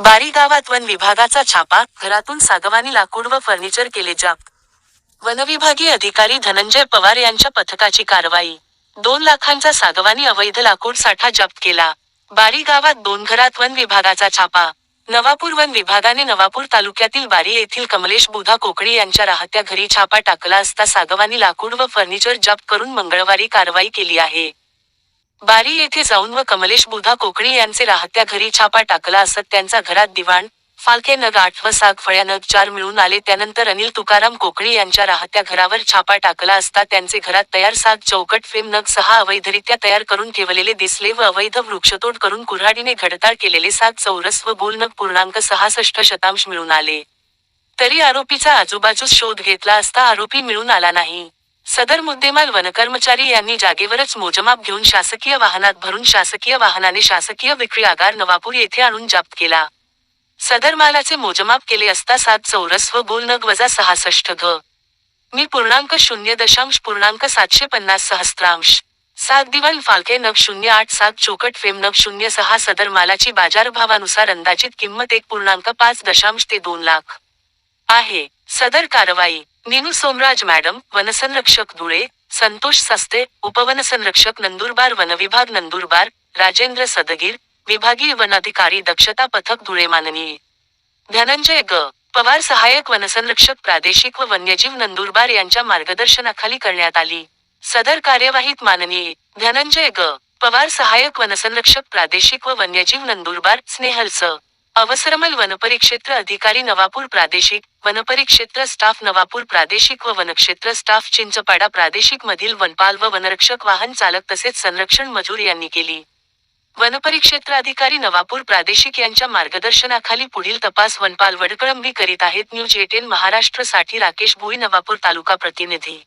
बारी गावात वन विभागाचा छापा घरातून सागवानी लाकूड व फर्निचर केले जाप वनविभागीय अधिकारी धनंजय पवार यांच्या पथकाची कारवाई. दोन लाखांचा सागवानी अवैध लाकूड साठा जप्त केला. बारी गावात दोन घरात वन विभागाचा छापा. नवापूर वन विभागाने नवापूर तालुक्यातील बारी येथील कमलेश बुधा कोकडी यांच्या राहत्या घरी छापा टाकला असता सागवानी लाकूड व फर्निचर जप्त करून मंगळवारी कारवाई केली आहे. बारी येथे जाऊन व कमलेश बुधा कोकणी यांचे राहत्या घरी छापा टाकला असत त्यांचा घरात दिवाण फालके नग आठ व साग फळ्या नग चार मिळून आले. त्यानंतर अनिल तुकाराम कोकणी यांच्या राहत्या घरावर छापा टाकला असता त्यांचे घरात तयार साग चौकट फेम नग सहा अवैधरित्या तयार करून ठेवलेले दिसले व अवैध वृक्षतोड करून कुऱ्हाडीने घडताळ केलेले साग चौरस व गोल नग पूर्णांक सहासष्ट शतांश मिळून आले. तरी आरोपीचा आजूबाजूस शोध घेतला असता आरोपी मिळून आला नाही. सदर मुद्देमाल वनकर्मचारी यांनी जागेवरच मोजमाप घेऊन शासकीय वाहनात भरून शासकीय वाहनाने शासकीय विक्री आगार नवापूर येथे आणून जप्त केला. सदर मालाचे मोजमाप केले असता सात चौरस व गोल नग वजा सहासष्ट घ. मी पूर्णांक शून्य दशांश पूर्णांक सातशे पन्नास सहस्त्रांश. सात दिवन फालके नग शून्य आठ सात चोकट फेम नग शून्य सहा सदर मालाची बाजारभावानुसार अंदाजित किंमत एक पूर्णांक पाच दशांश ते दोन लाख. आहे. सदर कारवाई. नीनू सोमराज मॅडम वनसंरक्षक धुळे संतोष सस्ते उपवनसंरक्षक नंदुरबार वनविभाग नंदुरबार राजेंद्र सदगीर विभागीय वन अधिकारी दक्षता पथक धुळे माननीय. धनंजय ग पवार सहाय्यक वनसंरक्षक प्रादेशिक व वन्यजीव नंदुरबार यांच्या मार्गदर्शनाखाली करण्यात आली. सदर कार्यवाहीत माननीय. धनंजय ग पवार सहाय्यक वनसंरक्षक प्रादेशिक व वन्यजीव नंदुरबार स्नेहल स अवसरमल वनपरिक्षेत्र अधिकारी नवापूर प्रादेशिक वनपरिक्षेत्र स्टाफ नवापूर प्रादेशिक व वनक्षेत्र स्टाफ चिंचपाडा प्रादेशिक मधील वनपाल व वनरक्षक वाहन चालक तसेच संरक्षण मजूर यांनी केली. वनपरिक्षेत्र अधिकारी नवापूर प्रादेशिक यांच्या मार्गदर्शनाखाली पुढील तपास वनपाल वडकळंबी करीत आहेत न्यूज एटेन महाराष्ट्रसाठी राकेश भुई नवापूर तालुका प्रतिनिधी.